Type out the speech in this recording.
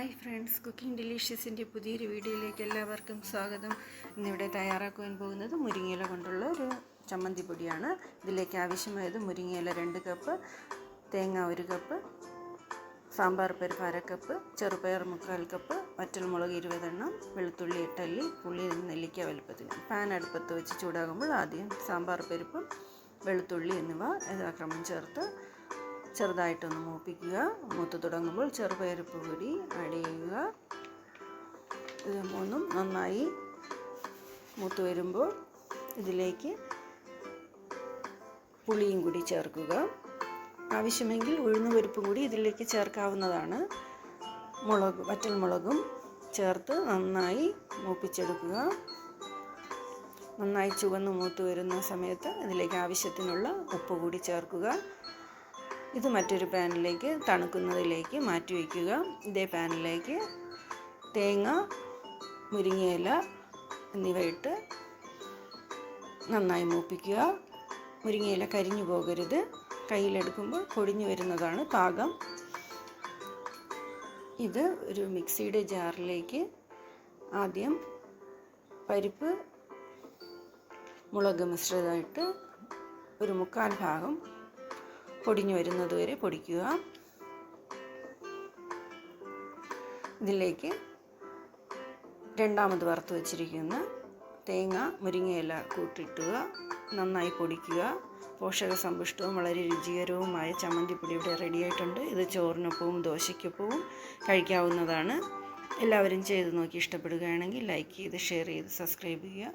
Hi friends cooking ഡിലീഷ്യസിന്റെ പുതിയൊരു വീഡിയോയിലേക്ക് എല്ലാവർക്കും സ്വാഗതം. ഇന്നിവിടെ തയ്യാറാക്കുവാൻ പോകുന്നത് മുരിങ്ങയില കൊണ്ടുള്ള ഒരു ചമ്മന്തി പൊടിയാണ്. ഇതിലേക്ക് ആവശ്യമായത് മുരിങ്ങയില രണ്ട് കപ്പ് തേങ്ങ ഒരു കപ്പ് സാമ്പാർ പരിപ്പ് അര കപ്പ് ചെറുപയർ മുക്കാൽ കപ്പ് വറ്റൽമുളക് ഇരുപതെണ്ണം വെളുത്തുള്ളി എട്ടല്ലി പുള്ളി നെല്ലിക്ക വലുപ്പത്തിന്. പാൻ അടുപ്പത്ത് വെച്ച് ചൂടാകുമ്പോൾ ആദ്യം സാമ്പാർ പരിപ്പും വെളുത്തുള്ളി എന്നിവ യഥാക്രമം ചേർത്ത് ചെറുതായിട്ടൊന്ന് മൂപ്പിക്കുക. മൂത്ത് തുടങ്ങുമ്പോൾ ചെറുപയരിപ്പ് പൊടി ആഡ് ചെയ്യുക. ഇത് മൂന്നും നന്നായി മൂത്ത് വരുമ്പോൾ ഇതിലേക്ക് പുളിയും കൂടി ചേർക്കുക. ആവശ്യമെങ്കിൽ ഉഴുന്ന് പരിപ്പും കൂടി ഇതിലേക്ക് ചേർക്കാവുന്നതാണ്. മുളക് വറ്റൽമുളകും ചേർത്ത് നന്നായി മൂപ്പിച്ചെടുക്കുക. നന്നായി ചുവന്ന് മൂത്ത് വരുന്ന സമയത്ത് ഇതിലേക്ക് ആവശ്യത്തിനുള്ള ഉപ്പ് കൂടി ചേർക്കുക. ഇത് മറ്റൊരു പാനിലേക്ക് തണുക്കുന്നതിലേക്ക് മാറ്റി വയ്ക്കുക. ഇതേ പാനിലേക്ക് തേങ്ങ മുരിങ്ങയില എന്നിവ ഇട്ട് നന്നായി മൂപ്പിക്കുക. മുരിങ്ങയില കരിഞ്ഞു പോകരുത്. കയ്യിലെടുക്കുമ്പോൾ പൊടിഞ്ഞു വരുന്നതാണ് പാകം. ഇത് ഒരു മിക്സിയുടെ ജാറിലേക്ക് ആദ്യം പരിപ്പ് മുളക് മിശ്രിതമായിട്ട് ഒരു മുക്കാൽ ഭാഗം പൊടിഞ്ഞു വരുന്നത് വരെ പൊടിക്കുക. ഇതിലേക്ക് രണ്ടാമത് വറുത്ത് വച്ചിരിക്കുന്ന തേങ്ങ മുരിങ്ങയില കൂട്ടിട്ടുക നന്നായി പൊടിക്കുക. പോഷക സമ്പുഷ്ടവും വളരെ രുചികരവുമായ ചമ്മന്തിപ്പൊടി ഇവിടെ റെഡിയായിട്ടുണ്ട്. ഇത് ചോറിനൊപ്പവും ദോശയ്ക്കൊപ്പവും കഴിക്കാവുന്നതാണ്. എല്ലാവരും ചെയ്ത് നോക്കി ഇഷ്ടപ്പെടുകയാണെങ്കിൽ ലൈക്ക് ചെയ്ത് ഷെയർ ചെയ്ത് സബ്സ്ക്രൈബ് ചെയ്യുക.